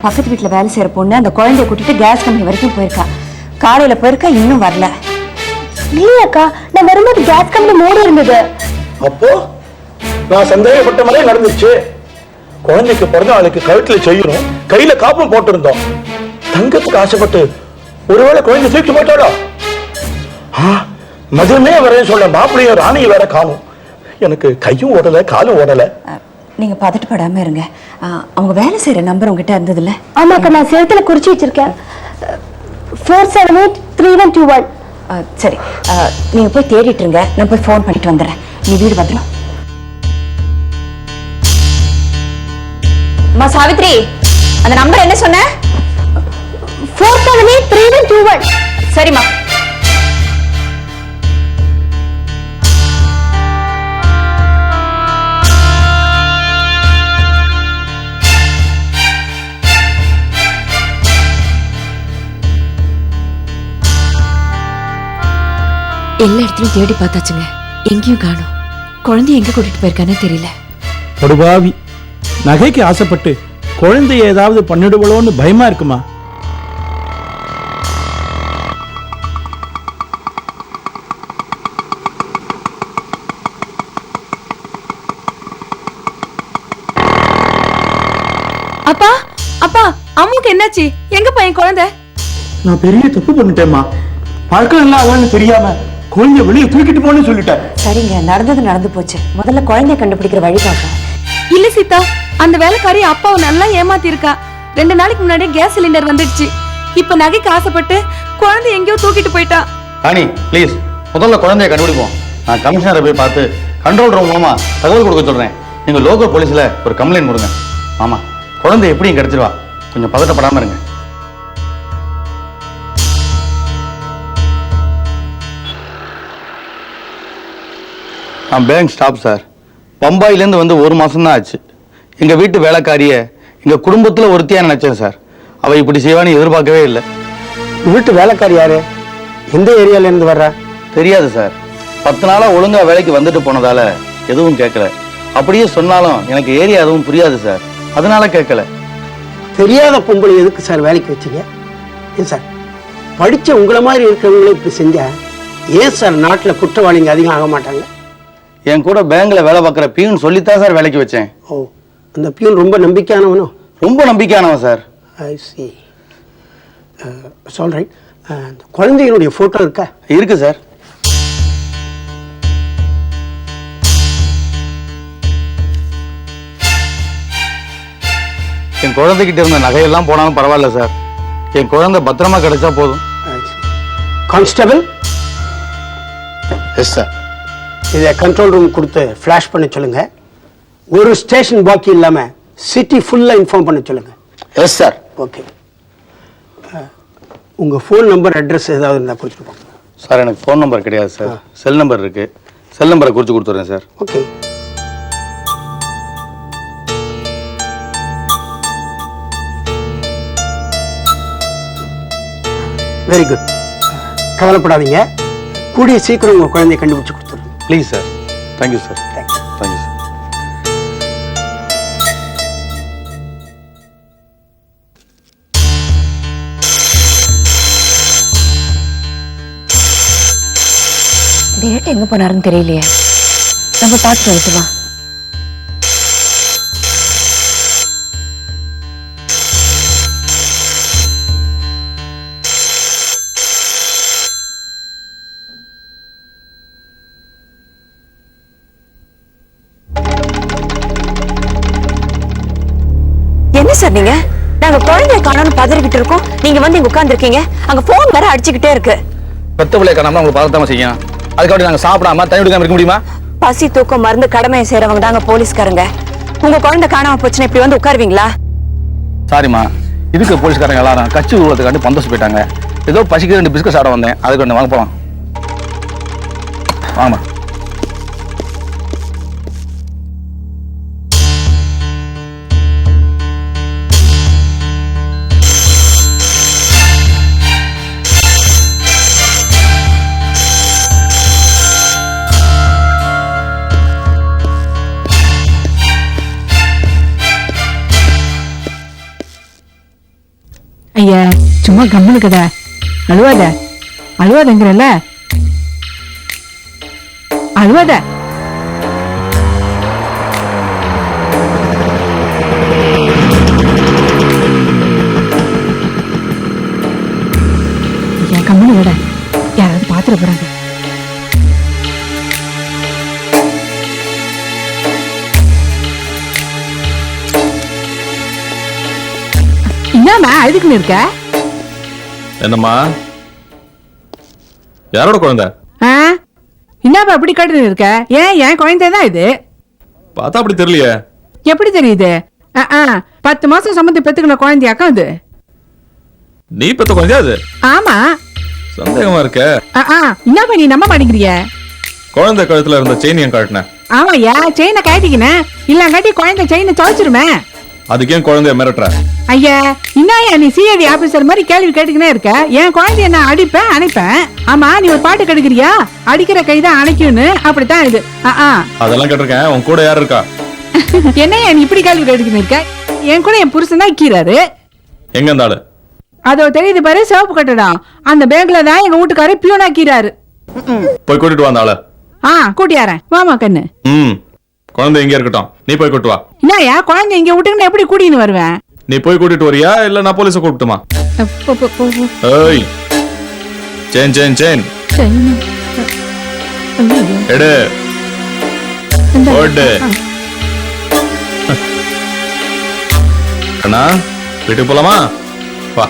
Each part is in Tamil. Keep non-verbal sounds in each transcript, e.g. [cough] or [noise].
பக்கத்து வீட்டுல வேலை செய்யற பொண்ணு அந்த குழந்தைய கூட்டிட்டு கேஸ் கம்பெனி வரைக்கும் போயிருக்கா. காலையில போயிருக்கா இன்னும் வரல. இல்லையாக்கா நான் வரும்போது கேஸ் கம்பெனி மூடி இருந்தது. அப்போ நான் சந்தேகப்பட்ட மாதிரியே நடந்துச்சு. குழந்தைக்கு பிறந்த நாளைக்கு கழுத்துல செய்யணும். கையில காப்பும் போட்டிருந்தோம். தங்கத்துக்கு ஆசைப்பட்டு ஒருவேளை குழந்தை தூக்கி போட்டாளோ? ஆ, மதுமே வரேன்னு சொல்ல மாப்பிள்ளையும் ராணியும் வேற காணும். எனக்கு கையும் ஓடல காலும் ஓடல. நீங்க பதட்டப்படாம இருங்க. அஹ், அவங்க வேலை செய்யற நம்பர் உங்ககிட்ட இருந்ததுல்ல. ஆமாக்கா நான் செலுத்துல குறிச்சு வச்சிருக்கேன். Four seven eight three one two one சரி. நீங்க போய் தேடிட்டு இருங்க. நான் போய் ஃபோன் பண்ணிட்டு வந்துடுறேன். நீ வீடு வந்துடும் அம்மா சாவித்ரி அந்த நம்பர் என்ன சொன்ன? Four seven eight three one two one சரிம்மா. எல்லா இடத்துலயும் தேடி பார்த்தாச்சுங்க. எங்கேயும் காணோம். குழந்தைய எங்க கூட்டிட்டு போயிருக்கானே தெரியல. படுபாவி. நகைக்கு ஆசைப்பட்டு குழந்தைய ஏதாவது பண்ணிடுவளோன்னு பயமா இருக்குமா? அப்பா அப்பா அம்முக்கு என்னாச்சு? எங்க பையன் குழந்தை? நான் பெரிய தப்பு பண்ணிட்டேம்மா. பழக்கம் எல்லாம் அவன்னு தெரியாம குழந்தைய வெளியே தூக்கிட்டு போன்னு சொல்லிட்டேன். சரிங்க நடந்தது நடந்து போச்சு. முதல்ல குழந்தைய கண்டுபிடிக்கிற வழி பார்க்கலாம் இல்ல சீதா அந்த வேலைக்காரி அப்பாவை நல்லா ஏமாத்தி இருக்கா ரெண்டு நாளைக்கு முன்னாடி கேஸ் சிலிண்டர் வந்துடுச்சு. இப்ப நகைக்கு ஆசைப்பட்டு குழந்தை எங்கேயோ தூக்கிட்டு போயிட்டா. ராணி ப்ளீஸ் முதல்ல குழந்தைய கண்டுபிடிப்போம். நான் கமிஷனரை போய் பார்த்து கண்ட்ரோல் ரூம் மூலமா தகவல் கொடுக்க சொல்றேன். நீங்க லோக்கல் போலீஸ்ல ஒரு கம்ப்ளைண்ட் கொடுங்க. ஆமா குழந்தை எப்படியும் கிடைச்சிருவா? கொஞ்சம் பதட்டப்படாம இருங்க. நான் பேங்க் ஸ்டாப் சார் பம்பாயிலேருந்து வந்து ஒரு மாதம் தான் ஆச்சு. எங்க வீட்டு வேலைக்காரிய எங்க குடும்பத்துல ஒருத்தியா நினைச்சேன் சார். அவ இப்படி செய்வான்னு எதிர்பார்க்கவே இல்லை. வீட்டு வேலைக்காரி யாரு? எந்த ஏரியால இருந்து வர்றா? தெரியாது சார். பத்து நாளா ஒழுங்கா வேலைக்கு வந்துட்டு போனதால எதுவும் கேட்கல அப்படியே சொன்னாலும் எனக்கு ஏரியா எதுவும் புரியாது சார். அதனால கேட்கல தெரியாத பொம்பளை எதுக்கு சார் வேலைக்கு வச்சீங்க? ஏன் சார்? படிச்ச உங்களை மாதிரி இருக்கிறவங்களே இப்படி செஞ்சா ஏன் சார் நாட்டுல குற்றவாளிங்க அதிகம் ஆக மாட்டாங்க? என் கூட பேங்க்ல வேலை பார்க்குற பியூன் சொல்லித்தான் சார் வேலைக்கு வச்சேன். ஓ. அந்த பியூன் ரொம்ப நம்பிக்கையானவனும் ரொம்ப நம்பிக்கையானவன் சார். ஐ சி சால் ரைட் அந்த குழந்தையினுடைய ஃபோட்டோ இருக்கா? இருக்கு சார். என் குழந்தைகிட்ட இருந்த நகையெல்லாம் போனாலும் பரவாயில்ல சார். என் குழந்தை பத்திரமா கிடைச்சா போதும். கான்ஸ்டபிள் எஸ் சார் இதை கண்ட்ரோல் ரூம் கொடுத்து ஃப்ளாஷ் பண்ண சொல்லுங்க. ஒரு ஸ்டேஷன் பாக்கி இல்லாம சிட்டி ஃபுல்லா இன்ஃபார்ம் பண்ண சொல்லுங்க. எஸ் சார் ஓகே உங்க ஃபோன் நம்பர் அட்ரஸ் ஏதாவது இருந்தால் போங்க சார் எனக்கு ஃபோன் நம்பர் கிடையாது சார் செல் நம்பர் இருக்கு. செல் நம்பரை குறித்து கொடுத்துட்றேன் சார் ஓகே வெரி குட் கவலைப்படாதீங்க. கூடிய சீக்கிரம் உங்க குழந்தைய கண்டுபிடிச்சு கொடுத்துருங்க. ப்ளீஸ் சார் தேங்க்யூ சார் எங்க போனாருன்னு தெரியலையே. நம்ம பார்த்துட்டு வரட்டுமா என்ன சார் நீங்க? நாங்க குழந்தைய காணோம்னு பதறிக்கிட்டு இருக்கோம். நீங்க வந்து இங்க உட்கார்ந்துருக்கீங்க. அங்க போன் வேற அடிச்சுக்கிட்டே இருக்கு. பெத்த பிள்ளைய காணாம உங்களுக்கு பார்த்தாம செய்யும். அதுக்காண்டி நாங்கள் சாப்பிடாம தண்ணி குடிக்காம இருக்க முடியுமா? பசி தூக்கம் மருந்து கடமையை செய்யறவங்க தாங்க போலீஸ்காரங்க. உங்க குழந்தை காணாம போச்சுன்னா இப்படி வந்து உட்காருவீங்களா? சாரிம்மா. இதுக்கு போலீஸ்காரங்க எல்லாரும் கட்சி உருவத்துக்காண்டி பந்தோசு போயிட்டாங்க. ஏதோ பசிக்கு ரெண்டு பிஸ்கட் சாப்பிட வந்தேன். அதுக்கு ஒன்று வாங்க போகலாம் வாங்கம்மா ஐயா சும்மா கம்முனு கதை அழுவாத. அழுவாதங்கிறல்ல. அழுவாத. என் கம்முனு விட. யாராவது பாத்துட போறாங்க. என்னம்மா அழுதுக்குன்னு இருக்க? என்னம்மா? யாரோட குழந்தை? ஆ? என்னப்பா அப்படி கட்டுன்னு இருக்க? ஏன் என் குழந்தை தான் இது? பார்த்தா அப்படி தெரியலையே. எப்படி தெரியுது? ஆ, ஆ, பத்து மாசம் சம்மந்தி பெத்துக்கின குழந்தையாக்கா இது நீ பெத்த குழந்தையா அது? ஆமா. சந்தேகமா இருக்க. ஆ, ஆ, என்னப்பா நீ நம்ப மாட்டேங்கிறிய? குழந்தை கழுத்துல இருந்த செயின் ஏன் காட்டினேன் ஆமாய்யா செயினை கட்டிக்கினேன் இல்லாங்காட்டி குழந்தை செயினை துவைச்சிருமே அதுக்கு ஏன் குழந்தைய மிரட்டுற. ஐயா என்னய்யா நீ சிஐடி ஆபீசர் மாதிரி கேள்வி கேட்டுக்கினே இருக்க? என் குழந்தைய நான் அடிப்பேன் அணைப்பேன். ஆமா நீ ஒரு பாட்டு கெடுக்கிறியா? அடிக்கிற கைதான் அணைக்கும்னு. அப்படித்தான் இது. ஆ, ஆ. அதெல்லாம் கேட்டிருக்கேன். உன் கூட யார் இருக்கா? [laughs] என்னய்யா நீ இப்படி கேள்வி கேட்டுக்கின்னு இருக்க? என் கூட என் புருஷன் தான் இக்கிறாரு எங்க இந்த ஆளு? அதோ தெரியுது பாரு சிவப்பு கட்டடம். அந்த பேங்க்ல தான் எங்க வீட்டுக்காரர் பியூனாக்கிறாரு போய் கூட்டிட்டு வா அந்த ஆளை. ஆ கூட்டியாரன். வாமா கண்ணு. ம். குழந்தை இங்கே இருக்கட்டும். நீ போய் கூட்டு வா. என்னய்யா குழந்தை இங்க விட்டுக்கிட்டு எப்படி கூட்டின்னு வருவேன்? நீ போய் கூட்டிட்டு வரியா? இல்ல நான் போலீஸை கூப்பிட்டுமா. ஏய் சேன் சேன் சேன். எடு. போடு. அண்ணா வீட்டுக்கு போலாமா? வா.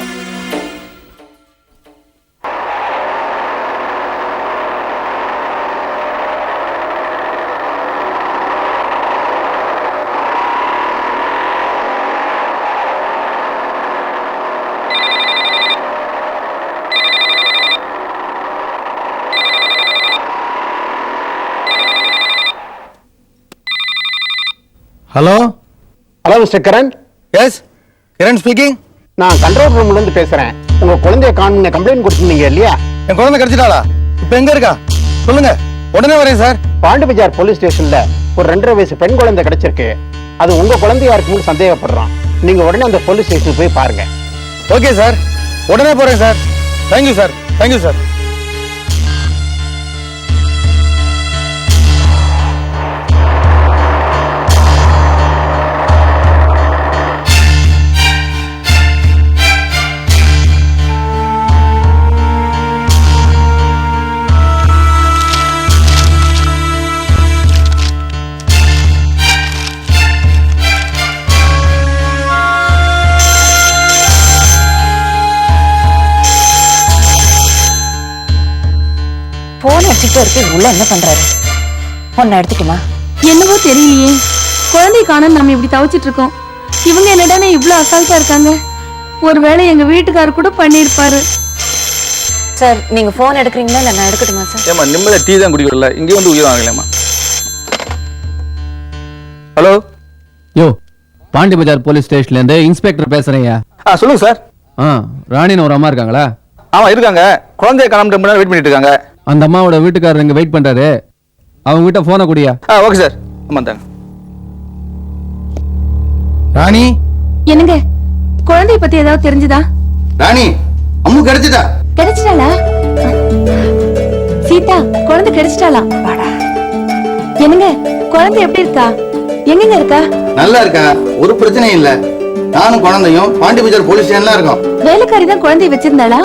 Hello hello mister Karan yes Kiran speaking நான் கண்ட்ரோல் ரூம்ல இருந்து பேசுறேன். உங்க குழந்தைய காணும்னு கம்ப்ளைண்ட் கொடுத்திருந்தீங்க இல்லையா? என் குழந்தை கிடைச்சிட்டாளா? இப்போ எங்க இருக்கா? சொல்லுங்க. உடனே வரேன் சார். பாண்டி பஜார் போலீஸ் ஸ்டேஷன்ல ஒரு ரெண்டரை வயசு பெண் குழந்தை கிடைச்சிருக்கு. அது உங்க குழந்தையா இருக்கும்னு சந்தேகப்படுறோம் நீங்க உடனே அந்த போலீஸ் ஸ்டேஷனுக்கு போய் பாருங்க. Okay sir. உடனே போறேன் sir. Thank you sir. Thank you sir. வச்சுட்டு இருக்கு. உள்ள என்ன பண்றாரு? பொண்ணை எடுத்துட்டுமா? என்னவோ தெரியலையே. குழந்தை காணோம் நம்ம இப்படி தவிச்சிட்டு இருக்கோம். இவங்க என்னடானே இவ்ளோ அசால்ட்டா இருக்காங்க? ஒருவேளை எங்க வீட்டுக்காரர் கூட பண்ணிருப்பாரு சார் நீங்க போன் எடுக்கிறீங்களா இல்ல நான் எடுக்கட்டுமா சார்? ஏமா நிம்மதியா டீ தான் குடிக்கிறல இங்கே வந்து உயிர் வாங்கலாமா ஹலோ? யோ பாண்டி பஜார் போலீஸ் ஸ்டேஷன்ல இருந்து இன்ஸ்பெக்டர் பேசுறேன்யா ஆ சொல்லுங்க சார். ஆ ராணின்னு ஒரு அம்மா இருக்காங்களா? ஆமா இருக்காங்க. குழந்தைய காணாம ரொம்ப நேரம் வெயிட் பண்ணிட்டு இருக்காங்க. அந்த அம்மாவோட வீட்டுக்காரர் இங்க வெயிட் பண்றாரு. அவங்க கிட்ட போனை குடியா. ஆ ஓகே சார் ஆமா தாங்க ராணி? என்னங்க? குழந்தைய பத்தி ஏதாவது தெரிஞ்சுதா? ராணி அம்மு கிடைச்சிட்டா? கிடைச்சிட்டாளா? சீதா குழந்தை கிடைச்சிட்டாளா? என்னங்க குழந்தை எப்படி இருக்கா? எங்கங்க இருக்கா? நல்லா இருக்கா? ஒரு பிரச்சனையும் இல்ல. நானும் குழந்தையும் பாண்டி பஜார் போலீஸ் ஸ்டேஷன்ல இருக்கோம். வேலைக்காரி தான் குழந்தைய வச்சிருந்தாளா?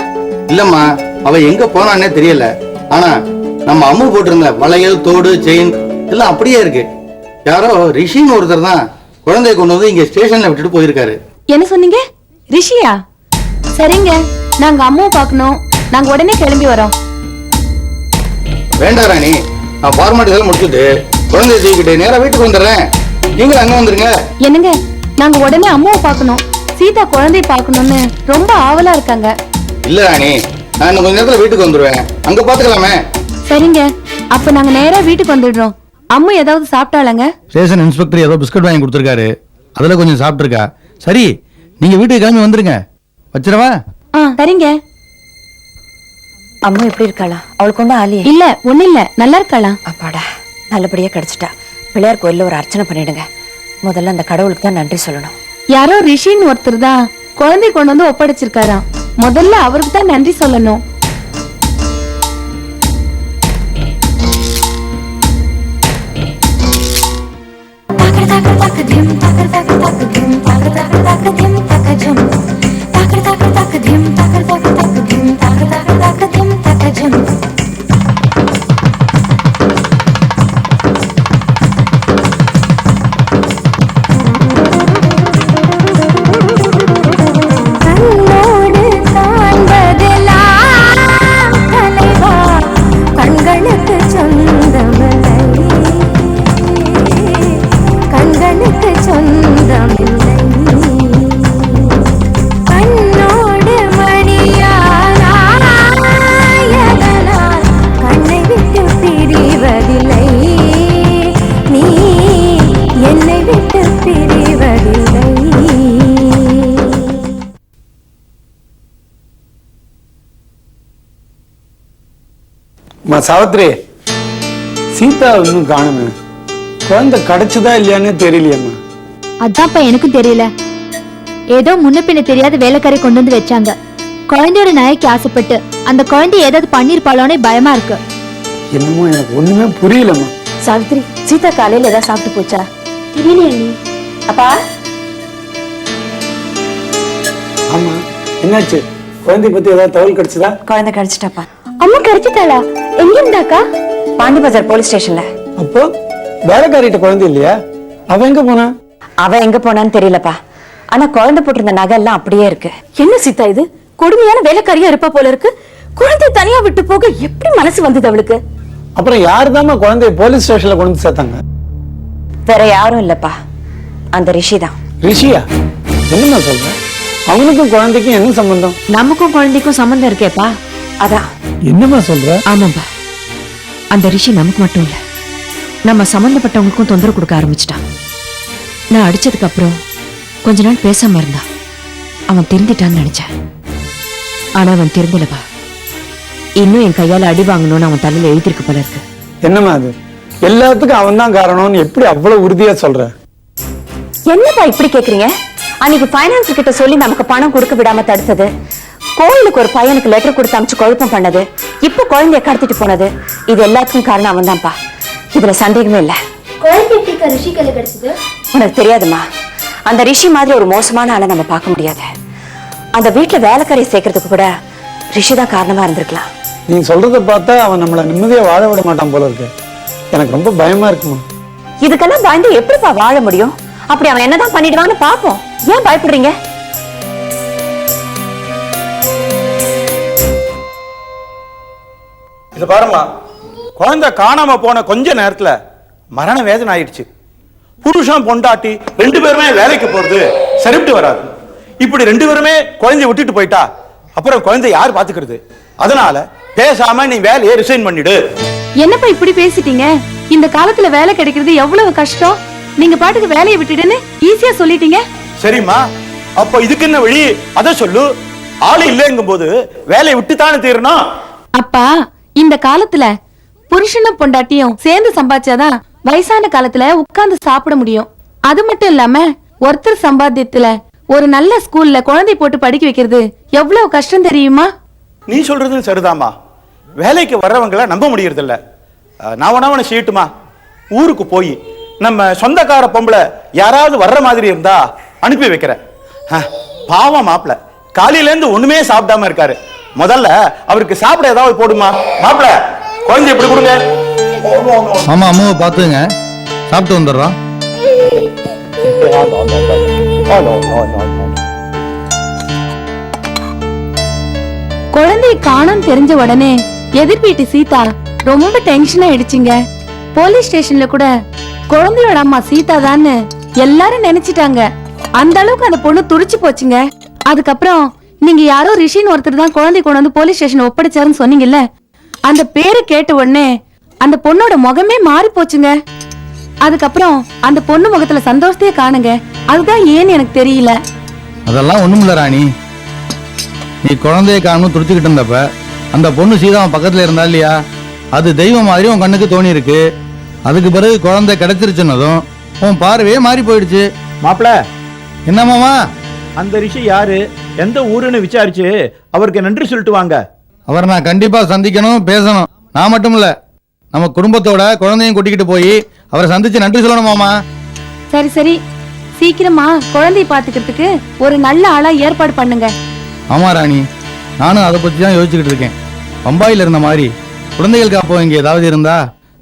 இல்லம்மா அவ எங்க போனான்னே தெரியல. ஆனா நம்ம அம்மு போட்டிருந்த வளையல் தோடு செயின் எல்லாம் அப்படியே இருக்கு. யாரோ ரிஷின்னு ஒருத்தர் தான் குழந்தைய கொண்டு வந்து இங்க ஸ்டேஷன்ல விட்டுட்டு போயிருக்காரு. என்ன சொன்னீங்க? ரிஷியா? சரிங்க நாங்க அம்மாவை பார்க்கணும். நாங்க உடனே கிளம்பி வரோம். வேண்டாம் ராணி நான் ஃபார்மாலிட்டி எல்லாம் முடிச்சுட்டு குழந்தைய தூக்கிட்டு நேரா வீட்டுக்கு வந்துடுறேன். நீங்களும் அங்க வந்துருங்க. என்னங்க நாங்க உடனே அம்மாவை பார்க்கணும். சீதா குழந்தைய பார்க்கணும்னு ரொம்ப ஆவலா இருக்காங்க. இல்ல ராணி நான் இன்னும் கொஞ்ச நேரத்துல வீட்டுக்கு வந்துருவேன். அங்க பாத்துக்கலாமே. சரிங்க. அப்ப நாங்க நேரா வீட்டுக்கு வந்துடுறோம். அம்மு ஏதாவது சாப்பிட்டாளங்க? ஸ்டேஷன் இன்ஸ்பெக்டர் ஏதோ பிஸ்கட் வாங்கி கொடுத்துருக்காரு. அதுல கொஞ்சம் சாப்பிட்டுருக்கா. சரி நீங்க வீட்டுக்கு கிளம்பி வந்துருங்க. வச்சிடவா? ஆ சரிங்க. அம்மா எப்படி இருக்காளா? அவளுக்கு ஒன்றும் ஆலியே இல்ல ஒண்ணு இல்ல. நல்லா இருக்காளா? அப்பாடா நல்லபடியா கிடைச்சிட்டா. பிள்ளையார் கோயில்ல ஒரு அர்ச்சனை பண்ணிடுங்க. முதல்ல அந்த கடவுளுக்கு தான் நன்றி சொல்லணும். யாரோ ரிஷின்னு ஒருத்தர் தான். குழந்தை கொண்டு வந்து ஒப்படைச்சிருக்காராம். முதல்ல அவருக்கு தான் நன்றி சொல்லணும். கண்ணோடு அம்மா சாவித்ரி சீதா இன்னும் காணுமே. குழந்தை கிடைச்சதா இல்லையான்னு தெரியலையம்மா. அதான்ப்பா எனக்கும் தெரியல. ஏதோ முன்ன பின்ன தெரியாத வேலைக்காரி கொண்டு வந்து வச்சாங்க. குழந்தையோட நாய்க்கு ஆசைப்பட்டு அந்த குழந்தை ஏதாவது பண்ணிருப்பாளோன்னு பயமா இருக்கு. என்னமோ எனக்கு ஒண்ணுமே புரியலம்மா. சாவித்ரி சீதா காலையில ஏதாவது சாப்பிட்டு போச்சா? தெரியலையா நீ அப்பா? ஆமா என்னாச்சு? குழந்தை பத்தி ஏதாவது தகவல் கிடைச்சதா? குழந்தை கிடைச்சிட்டாப்பா. அம்மா கிடைச்சிட்டாளா? எங்க இருந்தாக்கா பாண்டி பஜார் போலீஸ் ஸ்டேஷன்ல. அப்போ வேலைக்காரிட்ட குழந்தை இல்லையா? அவ எங்க போனா? அவ எங்க போனான்னு தெரியலப்பா. ஆனா குழந்தை போட்டிருந்த நகை எல்லாம் அப்படியே இருக்கு. என்ன சீதா இது? கொடுமையான வேலைக்காரியா இருப்பா போல இருக்கு. குழந்தை தனியா விட்டு போக எப்படி மனசு வந்தது அவளுக்கு? அப்புறம் யாருதாம்மா குழந்தைய போலீஸ் ஸ்டேஷன்ல கொண்டு வந்து சேர்த்தாங்க? வேற யாரும் இல்லப்பா. அந்த ரிஷி தான். ரிஷியா? என்னம்மா சொல்ற? அவனுக்கும் குழந்தைக்கும் என்ன சம்பந்தம்? நமக்கும் குழந்தைக்கும் சம்மந்தம் இருக்கேப்பா. அதான். என்னம்மா சொல்ற? ஆமாம்பா. அந்த ரிஷி நமக்கு மட்டும் இல்ல நம்ம சம்பந்தப்பட்டவங்களுக்கும் தொந்தரவு கொடுக்க ஆரம்பிச்சிட்டான். நான் அடிச்சதுக்கு அப்புறம் கொஞ்ச நாள் பேசாம இருந்தா அவன் திருந்திட்டான்னு நினைச்சேன். ஆனா அவன் திருந்தலப்பா. இன்னும் என் கையால அடி வாங்கணும்னு அவன் தலையில எழுதிருக்கு போல இருக்கு. என்னம்மா அது? எல்லாத்துக்கும் அவன் தான் காரணம்னு எப்படி அவ்வளவு உறுதியா சொல்ற? என்னப்பா இப்படி கேக்குறீங்க? அன்னைக்கு ஃபைனான்ஸ் கிட்ட சொல்லி நமக்கு பணம் கொடுக்க விடாம தடுத்தது. கோயிலுக்கு ஒரு பையனுக்கு லெட்டர் கொடுத்து அமிச்சு குழப்பம் பண்ணது. இப்ப குழந்தைய கடத்திட்டு போனது. இது எல்லாத்துக்கும் காரணம் அவன் தான்ப்பா இதுல சந்தேகமே இல்ல. உனக்கு தெரியாதுமா? அந்த ரிஷி மாதிரி ஒரு மோசமான ஆளை நம்ம பார்க்க முடியாது. அந்த வீட்டுல வேலைக்காரி சேர்க்கறதுக்கு கூட ரிஷி தான் காரணமா இருந்திருக்கலாம். நீ சொல்றத பார்த்தா அவன் நம்மள நிம்மதியா வாழ விட மாட்டான் போல இருக்கு. எனக்கு ரொம்ப பயமா இருக்குமா? இதுக்கெல்லாம் பயந்து எப்படிப்பா வாழ முடியும்? அப்படி அவன் என்னதான் பண்ணிடுவான்னு பாப்போம். ஏன் பயப்படுறீங்க? இது பாரும்மா குழந்தை காணாம போன கொஞ்ச நேரத்துல மரண வேதனை ஆயிடுச்சு. புருஷன் பொண்டாட்டி ரெண்டு பேருமே வேலைக்கு போறது சரிப்பட்டு வராது. இப்படி ரெண்டு பேருமே குழந்தைய விட்டுட்டு போயிட்டா அப்புறம் குழந்தை யார் பாத்துக்கிறது அதனால பேசாம நீ வேலையை ரிசைன் பண்ணிடு. என்னப்பா இப்படி பேசிட்டீங்க? இந்த காலத்துல வேலை கிடைக்கிறது எவ்வளவு கஷ்டம்? நீங்க பாட்டுக்கு வேலையை விட்டுடுன்னு ஈஸியா சொல்லிட்டீங்க. சரிம்மா அப்ப இதுக்கு என்ன வழி? அத சொல்லு. ஆளு இல்லைங்கும் போது வேலையை விட்டு தானே தீரணும்? அப்பா இந்த காலத்துல புருஷனும் பொண்டாட்டியும் சேர்ந்து சம்பாதிச்சாதான் வயசான காலத்துல உட்கார்ந்து சாப்பிட முடியும். அது மட்டும் இல்லாம ஒருத்தர் சம்பாத்தியத்துல ஒரு நல்ல ஸ்கூல்ல குழந்தை போட்டு படிக்க வைக்கிறது எவ்வளவு கஷ்டம் தெரியுமா? நீ சொல்றதும் சரிதாம்மா. வேலைக்கு வர்றவங்கள நம்ப முடியறது இல்ல நான் வேணா செய்யட்டுமா? ஊருக்கு போய் நம்ம சொந்தக்கார பொம்பளை யாராவது வர்ற மாதிரி இருந்தா அனுப்பி வைக்கிறேன். பாவம் மாப்பிள. காலையில இருந்து ஒண்ணுமே சாப்பிடாம இருக்காரு. முதல்ல அவருக்கு சாப்பிட ஏதாவது போடுமா? மாப்பிள குழந்தை எப்படி கொடுங்க. மாமா அம்மாவை பார்த்துங்க. சாப்பிட்டு வந்துடுறோம். குழந்தை காணோம் தெரிஞ்ச உடனே எதிர் வீட்டு சீதா ரொம்ப டென்ஷன் ஆயிடுச்சுங்க. போலீஸ் ஸ்டேஷன்ல கூட குழந்தையோட அம்மா சீதா தான்னு எல்லாரும் நினைச்சிட்டாங்க. அந்த அளவுக்கு அந்த பொண்ணு துடிச்சு போச்சுங்க. அதுக்கப்புறம் நீங்க யாரோ ரிஷின்னு ஒருத்தர் தான் குழந்தை கொண்டு வந்து போலீஸ் ஸ்டேஷன் ஒப்படைச்சாருன்னு சொன்னீங்கல்ல? அந்த பேரு கேட்ட உடனே அந்த பொண்ணோட முகமே மாறி போச்சுங்க. அதுக்கப்புறம் அந்த பொண்ணு முகத்துல சந்தோஷத்தையே காணுங்க. அதுதான் ஏன்னு எனக்கு தெரியல. அதெல்லாம் ஒண்ணுமில்ல ராணி. நீ குழந்தைய காணும் துடிச்சுக்கிட்டு இருந்தப்ப அந்த பொண்ணு சீதாவன் பக்கத்துல இருந்தா இல்லையா? அது தெய்வம் மாதிரி உன் கண்ணுக்கு தோணி இருக்கு அதுக்கு பிறகு குழந்தை கிடைச்சிருச்சுன்னதும் உன் பார்வையே மாறி போயிடுச்சு. மாப்பிள. என்ன மாமா? அந்த ரிஷி யாரு? எந்த ஊருன்னு விசாரிச்சு அவருக்கு நன்றி சொல்லிட்டு வாங்க அவரை நான் கண்டிப்பா சந்திக்கணும் பேசணும். நான் மட்டும் இல்ல நம்ம குடும்பத்தோட குழந்தையும் கூட்டிக்கிட்டு போய் அவரை சந்திச்சு நன்றி சொல்லணும் மாமா. சரி சரி. சீக்கிரமா குழந்தைய பாத்துக்கிறதுக்கு ஒரு நல்ல ஆளா ஏற்பாடு பண்ணுங்க. ஆமா ராணி. நானும் அதை பத்தி தான் யோசிச்சுக்கிட்டு இருக்கேன். பம்பாயில இருந்த மாதிரி குழந்தைகள் காப்போம் இங்க ஏதாவது இருந்தா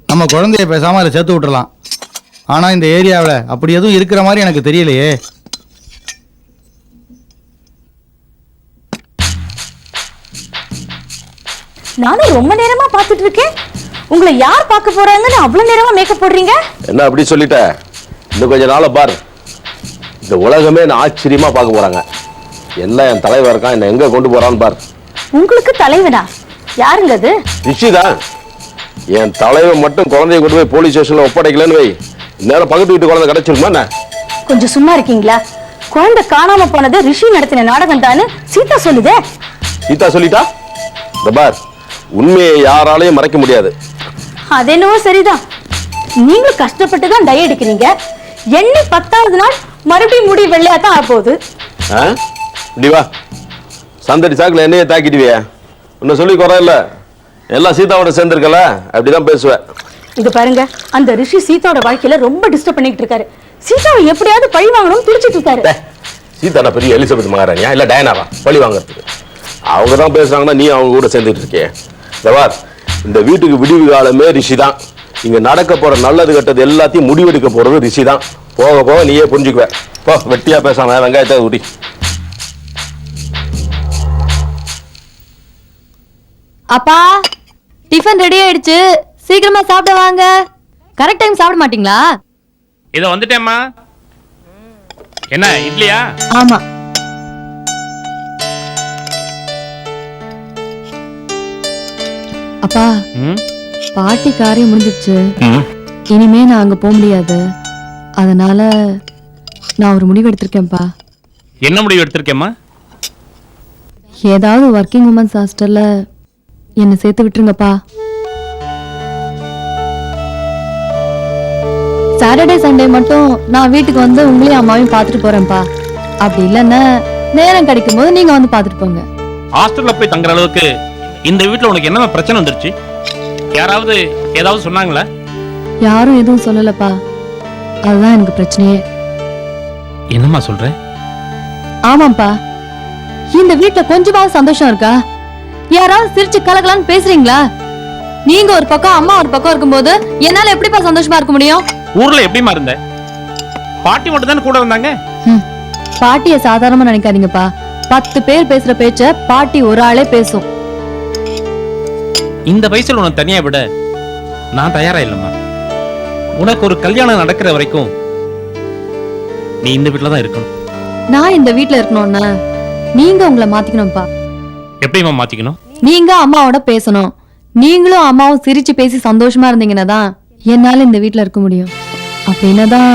நம்ம குழந்தைய பேசாம அதை சேர்த்து விட்டுறலாம். ஆனா இந்த ஏரியாவில் அப்படி எதுவும் இருக்கிற மாதிரி எனக்கு தெரியலையே. நானும் ரொம்ப நேரமா பாத்துட்டு இருக்கேன். உங்களை யார் பார்க்க போறாங்கன்னு அவ்வளவு நேரமா மேக்கப் போடுறீங்க? என்ன அப்படி சொல்லிட்ட? இன்னும் கொஞ்ச நாள பார். இந்த உலகமே என்ன ஆச்சரியமா பார்க்க போறாங்க. எல்லாம் என் தலைவர் இருக்கான் என்ன எங்க கொண்டு போறான்னு பார். உங்களுக்கு தலைவனா? யாருங்க அது? ரிஷி தான் என் தலைவன் மட்டும் குழந்தைய கொண்டு போய் போலீஸ் ஸ்டேஷன்ல ஒப்படைக்கலன்னு வை. நேரம் பக்கத்து வீட்டு குழந்தை கிடைச்சிருமா என்ன? கொஞ்சம் சும்மா இருக்கீங்களா? குழந்தை காணாம போனது ரிஷி நடத்தின நாடகம் தானு சீதா சொல்லுதே. சீதா சொல்லிட்டா? இந்த பார். உண்மையை யாராலையும் மறைக்க முடியாது. அது என்னவோ சரிதான். நீங்களும் கஷ்டப்பட்டு தான் டை அடிக்கிறீங்க எண்ணி பத்தாவது நாள் மறுபடியும் முடி வெள்ளையா தான் ஆகப்போகுது. ஆ? இப்படி வா. சந்தடி சாக்குல என்னையே தாக்கிடுவிய உன்னை சொல்லி குறை இல்ல. எல்லாம் சீதாவோட சேர்ந்துருக்கல. அப்படிதான் பேசுவேன் இங்க பாருங்க அந்த ரிஷி சீதாவோட வாழ்க்கையில ரொம்ப டிஸ்டர்ப் பண்ணிட்டு இருக்காரு. சீதாவை எப்படியாவது பழி வாங்கணும்னு துடிச்சிட்டு இருக்காரு. டே, சீதா நான் பெரிய எலிசபெத் மகாராணியா? இல்ல டயனாவா? பழி வாங்குறதுக்கு. அவங்க தான் பேசுறாங்கன்னா நீ அவங்க கூட சேர்ந்துட்டு இருக்கிய. ஜவார் இந்த வீட்டுக்கு விடிவு காலமே ரிஷி தான் இங்க நடக்க போற நல்லது கெட்டது எல்லாத்தையும் முடிவெடுக்க போறது ரிஷி தான் போக போக நீயே புரிஞ்சுக்குவ. போ வெட்டியா பேசாம வெங்காயத்தை ஊட்டி. அப்பா டிஃபன் ரெடி ஆயிடுச்சு. சீக்கிரமா சாப்பிட வாங்க. கரெக்ட் டைம் சாப்பிட மாட்டீங்களா? இத வந்துட்டேம்மா. என்ன இட்லியா? ஆமா. அப்பா? பாட்டி காரியம் முடிஞ்சிருச்சு. ம். இனிமே நான் அங்க போக முடியாது. அதனால நான் ஒரு முடிவு எடுத்திருக்கேன்ப்பா. என்ன முடிவு எடுத்திருக்கேம்மா? ஏதாவது ஒர்க்கிங் உமன்ஸ் ஹாஸ்டல்ல என்னை சேர்த்து விட்டுருங்கப்பா. சாட்டர்டே சண்டே மட்டும் நான் வீட்டுக்கு வந்து உங்களையும் அம்மாவையும் பார்த்துட்டு போறேன்ப்பா. அப்படி இல்லைன்னா நேரம் கிடைக்கும் போது நீங்க வந்து பார்த்துட்டு போங்க. ஹாஸ்டல்ல போய் தங்குற அளவுக்கு இந்த வீட்ல உனக்கு என்ன பிரச்சனை வந்துருச்சு? யாராவது ஏதாவது சொன்னாங்களா? யாரும் எதுவும் சொல்லலப்பா. அதுதான் எனக்கு பிரச்சனையே. என்னம்மா சொல்ற? ஆமாப்பா இந்த வீட்ல கொஞ்சமாவது சந்தோஷம் இருக்கா? யாராவது சிரிச்சு கலக்கலான்னு பேசுறீங்களா? நீங்க ஒரு பக்கம் அம்மா ஒரு பக்கம் இருக்கும்போது என்னால எப்படிப்பா சந்தோஷமா இருக்க முடியும்? ஊர்ல எப்படிமா இருந்த? பாட்டி மட்டும் தானே கூட வந்தாங்க. பாட்டிய சாதாரணமா நினைக்காதீங்கப்பா. பத்து பேர் பேசுற பேச்ச பாட்டி ஒரு ஆளே பேசும். இந்த வயசுல உனக்கு தனியா விட நான் தயாரா இல்லம்மா. உனக்கு ஒரு கல்யாணம் நடக்கிற வரைக்கும் நீ இந்த வீட்ல தான் இருக்கணும். நான் இந்த வீட்ல இருக்கணும்னா நீங்க உங்களை மாத்திக்கணும்ப்பா. எப்படிம்மா மாத்திக்கணும்? நீங்க அம்மாவோட பேசணும். நீங்களும் அம்மாவும் சிரிச்சு பேசி சந்தோஷமா இருந்தீங்கன்னா தான் என்னால இந்த வீட்ல இருக்க முடியும். அப்படின்னா தான்